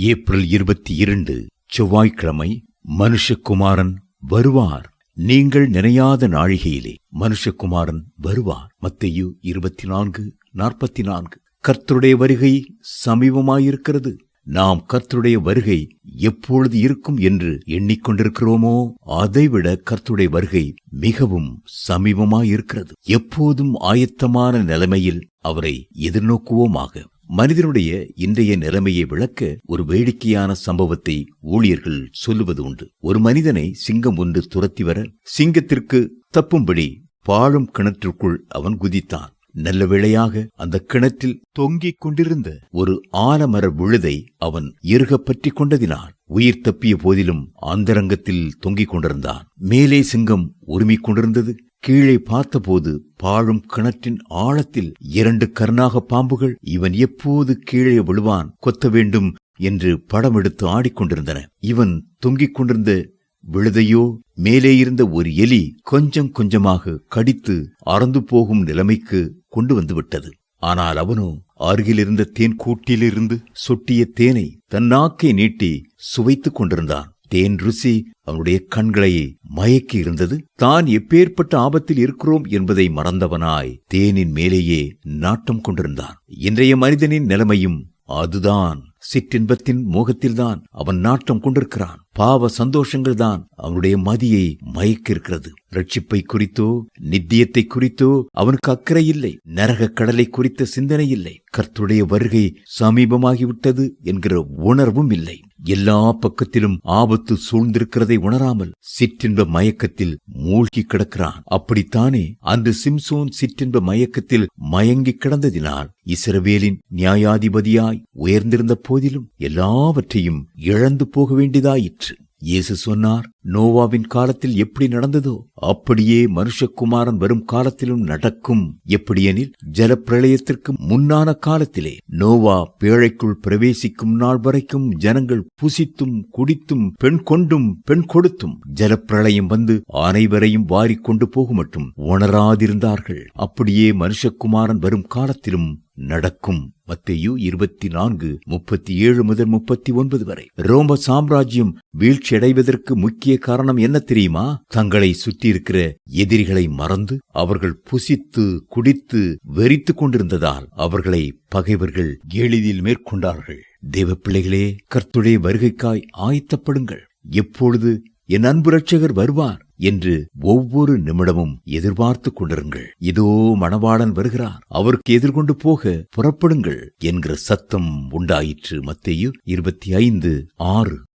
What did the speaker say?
April இருபத்தி இரண்டு செவ்வாய்க்கிழமை மனுஷகுமாரன் வருவார். நீங்கள் நினையாத நாழிகையிலே மனுஷகுமாரன் வருவார். மத்தையு இருபத்தி நான்கு நாற்பத்தி நான்கு கர்த்தருடைய வருகை சமீபமாயிருக்கிறது. நாம் கர்த்தருடைய வருகை எப்பொழுது இருக்கும் என்று எண்ணிக்கொண்டிருக்கிறோமோ அதைவிட கர்த்தருடைய வருகை மிகவும் சமீபமாயிருக்கிறது. எப்போதும் ஆயத்தமான நிலைமையில் அவரை எதிர்நோக்குவோமாக. மனிதனுடைய இன்றைய நிலைமையை விளக்க ஒரு வேடிக்கையான சம்பவத்தை ஊழியர்கள் சொல்லுவது உண்டு. ஒரு மனிதனை சிங்கம் ஒன்று துரத்தி வர சிங்கத்திற்கு தப்பும்படி பாழும் கிணற்றுக்குள் அவன் குதித்தான். நல்ல வேளையாக அந்த கிணற்றில் தொங்கிக் கொண்டிருந்த ஒரு ஆலமர விழுதை அவன் இறுக பற்றி கொண்டதினால் உயிர் தப்பிய போதிலும் அந்தரங்கத்தில் தொங்கிக் கொண்டிருந்தான். மேலே சிங்கம் உரிமிக் கொண்டிருந்தது. கீழே பார்த்தபோது பாழும் கிணற்றின் ஆழத்தில் இரண்டு கருணாக பாம்புகள் இவன் எப்போது கீழே விழுவான் கொத்த வேண்டும் என்று படம் எடுத்து ஆடிக்கொண்டிருந்தன. இவன் தொங்கிக் கொண்டிருந்த விழுதையோ மேலே இருந்த ஒரு எலி கொஞ்சம் கொஞ்சமாக கடித்து அறந்து போகும் நிலைமைக்கு கொண்டு வந்து விட்டது ஆனால் அவனோ அருகிலிருந்த தேன் கூட்டிலிருந்து சொட்டிய தேனை தன் நாக்கை நீட்டி சுவைத்துக் கொண்டிருந்தான். தேன் ருசி அவனுடைய கண்களை மயக்கி இருந்தது. தான் எப்பேற்பட்ட ஆபத்தில் இருக்கிறோம் என்பதை மறந்தவனாய் தேனின் மேலேயே நாட்டம் கொண்டிருந்தான். இன்றைய மனிதனின் நிலைமையும் அதுதான். சிற்றின்பத்தின் மோகத்தில்தான் அவன் நாட்டம் கொண்டிருக்கிறான். பாவ சந்தோஷங்கள் தான் அவனுடைய மதியை மயக்கிருக்கிறது ரட்சிப்பை குறித்தோ நித்தியத்தை குறித்தோ அவனுக்கு அக்கறை இல்லை. நரக கடலை குறித்த சிந்தனை இல்லை. கர்த்துடைய வருகை சமீபமாகிவிட்டது என்கிற உணர்வும் இல்லை. எல்லா பக்கத்திலும் ஆபத்து சூழ்ந்திருக்கிறதை உணராமல் சிற்றின்ப மயக்கத்தில் மூழ்கி கிடக்கிறான். அப்படித்தானே அன்று சிம்சோன் சிற்றின்ப மயக்கத்தில் மயங்கி கிடந்ததினால் இஸ்ரவேலின் நியாயாதிபதியாய் உயர்ந்திருந்த போதிலும் எல்லாவற்றையும் இழந்து போக வேண்டியதாயிற்று. இயேசு சொன்னார் நோவாவின் காலத்தில் எப்படி நடந்ததோ அப்படியே மனுஷகுமாரன் வரும் காலத்திலும் நடக்கும். எப்படியெனில் ஜலப்பிரளயத்திற்கு முன்னான காலத்திலே நோவா பேழைக்குள் பிரவேசிக்கும் நாள் வரைக்கும் ஜனங்கள் புசித்தும் குடித்தும் பெண் கொண்டும் பெண் கொடுத்தும் ஜலப்பிரளயம் வந்து அனைவரையும் வாரிக்கொண்டு போகும் மட்டும் உணராதிருந்தார்கள். அப்படியே மனுஷகுமாரன் வரும் காலத்திலும் நடக்கும். மத்தேயு இருபத்தி நான்கு முப்பத்தி ஏழு முதல் முப்பத்தி ஒன்பது வரை. ரோம சாம்ராஜ்யம் வீழ்ச்சியடைவதற்கு முக்கிய காரணம் என்ன தெரியுமா? தங்களை சுற்றியிருக்கிற எதிரிகளை மறந்து அவர்கள் புசித்து குடித்து வெறித்து கொண்டிருந்ததால் அவர்களை பகைவர்கள் எளிதில் மேற்கொண்டார்கள். தேவ பிள்ளைகளே கர்த்துடைய வருகைக்காய் ஆயத்தப்படுங்கள். எப்பொழுது என் அன்பு ரட்சகர் வருவார்? என்று ஒவ்வொரு நிமிடமும் எதிர்பார்த்து கொண்டிருங்கள். இதோ மணவாளன் வருகிறார். அவருக்கு எதிர்கொண்டு போக புறப்படுங்கள் என்கிற சத்தம் உண்டாயிற்று. மத்தேயு இருபத்தி ஐந்து ஆறு.